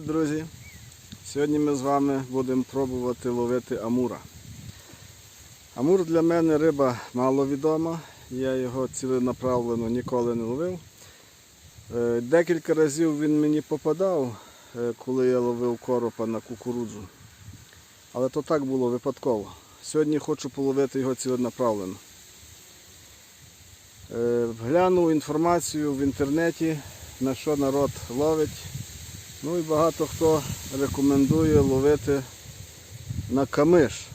Привіт, друзі! Сьогодні ми з вами будемо пробувати ловити амура. Амур для мене риба маловідома, я його ціленаправлено ніколи не ловив. Е, Декілька разів він мені попадав, е, коли я ловив коропа на кукурудзу. Але то так було випадково. Сьогодні хочу половити його ціленаправлено. Е, Глянув інформацію в інтернеті, на що народ ловить. Ну і багато хто рекомендує ловити на камиш.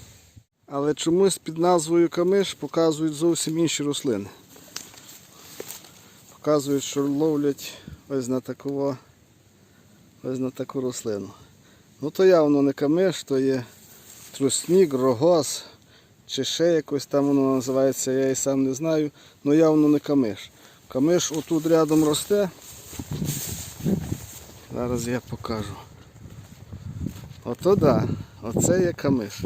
Але чомусь під назвою камиш показують зовсім інші рослини. Показують, що ловлять ось на таку, ось на таку рослину. Ну то явно не камиш, то є тростник, рогоз, чи ще якось там воно називається, я і сам не знаю, але явно не камиш. Камиш отут рядом росте. Зараз я покажу. Ото да, оце є камиш.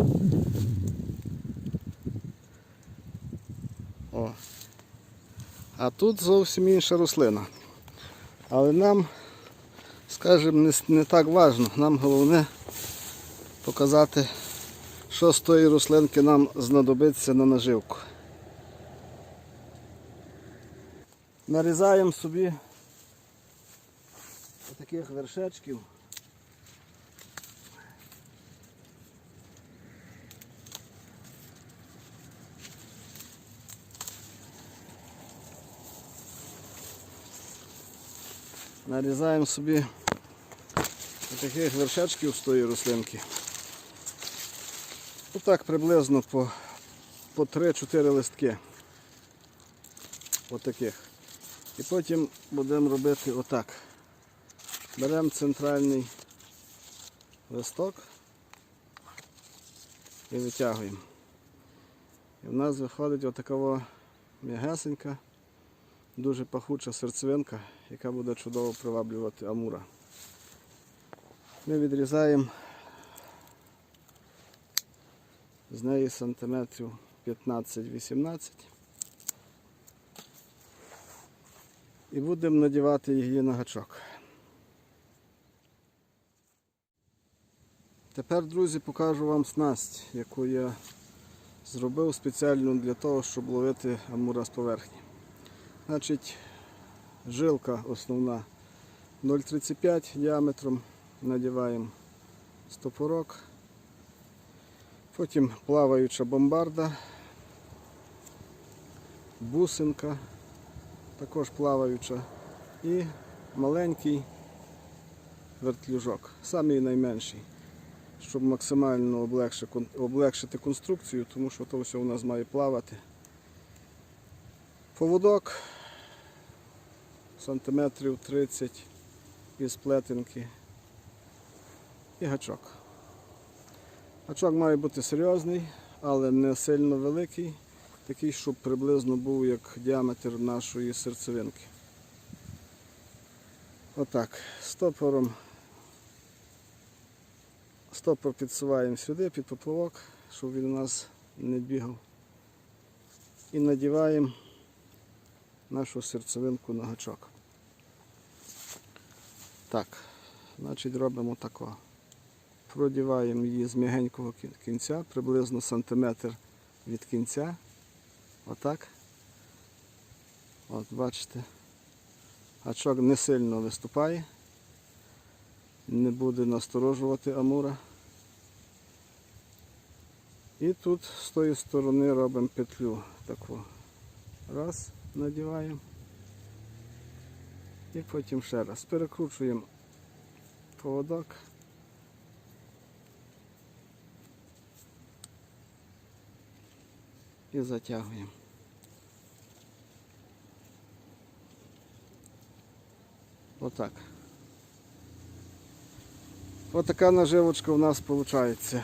О. А тут зовсім інша рослина. Але нам, скажімо, не, не так важливо. Нам головне показати, що з тої рослинки нам знадобиться на наживку. Нарізаємо собі таких вершечків. Нарізаємо собі таких вершечків з тої рослинки. Отак приблизно по, по 3-4 листки. Отаких. І потім будемо робити отак. Беремо центральний листок і витягуємо. І в нас виходить отакова м'ягесенька, дуже пахуча серцевинка, яка буде чудово приваблювати амура. Ми відрізаємо з неї сантиметрів 15-18 і будемо надівати її на гачок. Тепер, друзі, покажу вам снасть, яку я зробив спеціально для того, щоб ловити амура з поверхні. Значить, жилка основна. 0,35 діаметром, надіваємо стопорок, потім плаваюча бомбарда, бусинка, також плаваюча. І маленький вертлюжок, самий найменший щоб максимально облегшити, конструкцію, тому що то все у нас має плавати. Поводок сантиметрів 30 із плетенки і гачок. Гачок має бути серйозний, але не сильно великий, такий, щоб приблизно був як діаметр нашої серцевинки. Отак, стопором Стопор підсуваємо сюди під поплавок, щоб він у нас не бігав. І надіваємо нашу серцевинку на гачок. Так, значить робимо тако. Продіваємо її з м'ягенького кінця, приблизно сантиметр від кінця. Отак. От, бачите, гачок не сильно виступає не буде насторожувати амура. І тут з тої сторони робимо петлю таку. Раз, надіваємо. І потім ще раз. Перекручуємо поводок. І затягуємо. Отак. Ось така наживочка у нас виходить.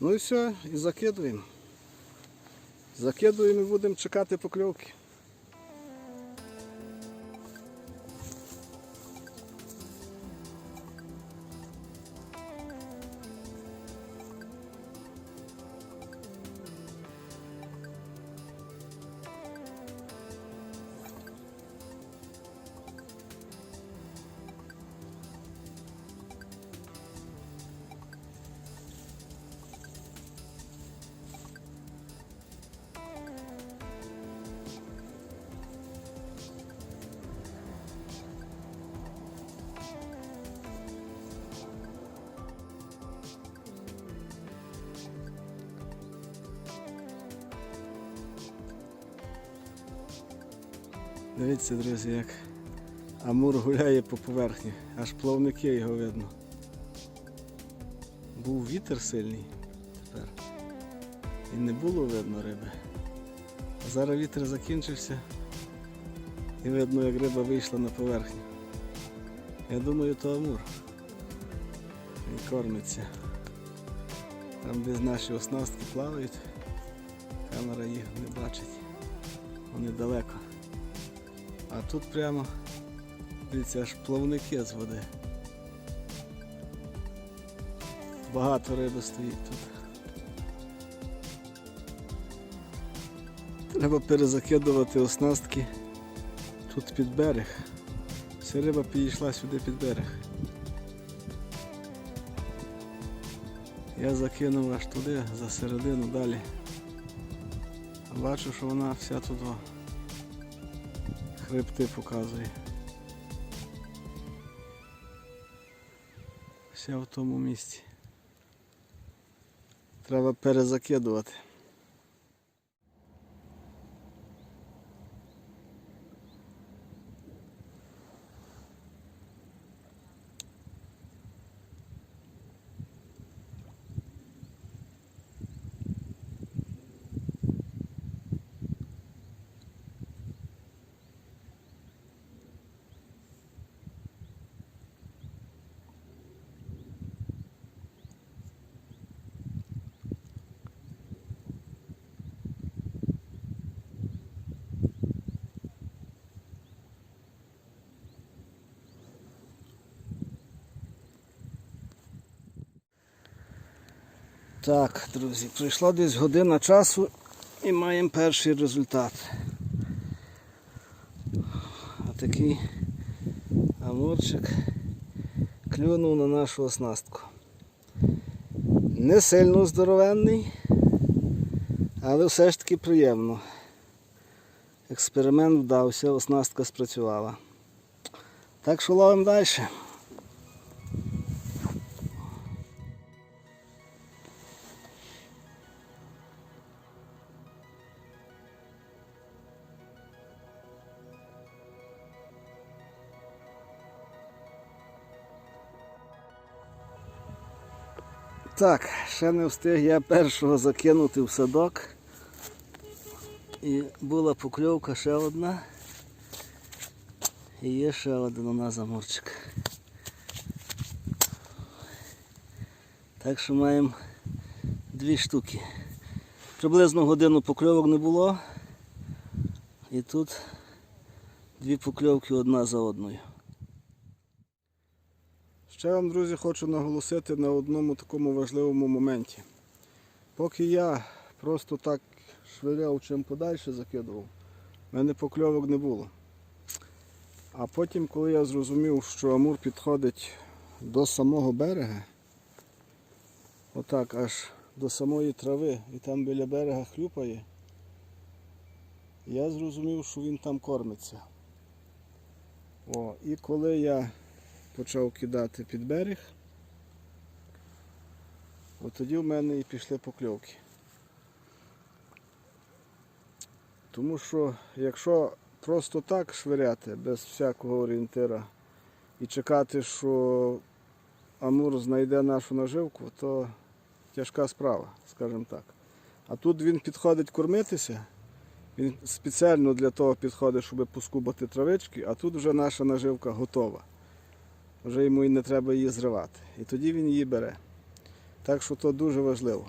Ну і все, і закидуємо. Закидуємо і будемо чекати покльовки. Дивіться, друзі, як Амур гуляє по поверхні, аж плавники його видно. Був вітер сильний тепер. І не було видно риби. А зараз вітер закінчився і видно, як риба вийшла на поверхню. Я думаю, то Амур. Він кормиться. Там десь наші оснастки плавають, камера їх не бачить. Вони далеко. А тут прямо, дивіться, аж плавники з води. Багато риби стоїть тут. Треба перезакидувати оснастки тут під берег. Вся риба підійшла сюди під берег. Я закинув аж туди, за середину далі. Бачу, що вона вся тут хребти показує. Все в тому місці. Треба перезакидувати. Так, друзі, пройшла десь година часу і маємо перший результат. Отакий амурчик клюнув на нашу оснастку. Не сильно здоровенний, але все ж таки приємно. Експеримент вдався, оснастка спрацювала. Так що ловимо далі. Так, ще не встиг я першого закинути в садок. І була покльовка ще одна. І є ще один у нас заморчик. Так що маємо дві штуки. Приблизно годину покльовок не було. І тут дві покльовки одна за одною. Ще вам, друзі, хочу наголосити на одному такому важливому моменті. Поки я просто так швиряв чим подальше закидував, в мене покльовок не було. А потім, коли я зрозумів, що Амур підходить до самого берега, отак аж до самої трави і там біля берега хлюпає, я зрозумів, що він там кормиться. О, і коли я почав кидати під берег, от тоді в мене і пішли покльовки. Тому що якщо просто так швиряти, без всякого орієнтира, і чекати, що Амур знайде нашу наживку, то тяжка справа, скажімо так. А тут він підходить кормитися, він спеціально для того підходить, щоб поскубати травички, а тут вже наша наживка готова вже йому і не треба її зривати. І тоді він її бере. Так що то дуже важливо.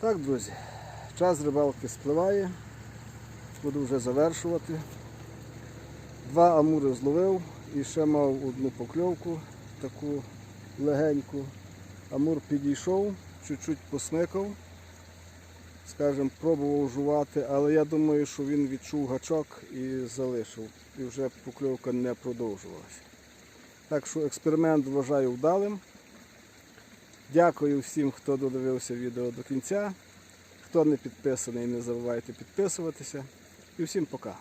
Так, друзі, час рибалки спливає. Буду вже завершувати. Два амури зловив і ще мав одну покльовку, таку легеньку. Амур підійшов, чуть-чуть посмикав, скажімо, пробував жувати, але я думаю, що він відчув гачок і залишив. І вже покльовка не продовжувалася. Так що експеримент вважаю вдалим. Дякую всім, хто додивився відео до кінця. Хто не підписаний, не забувайте підписуватися. І всім пока.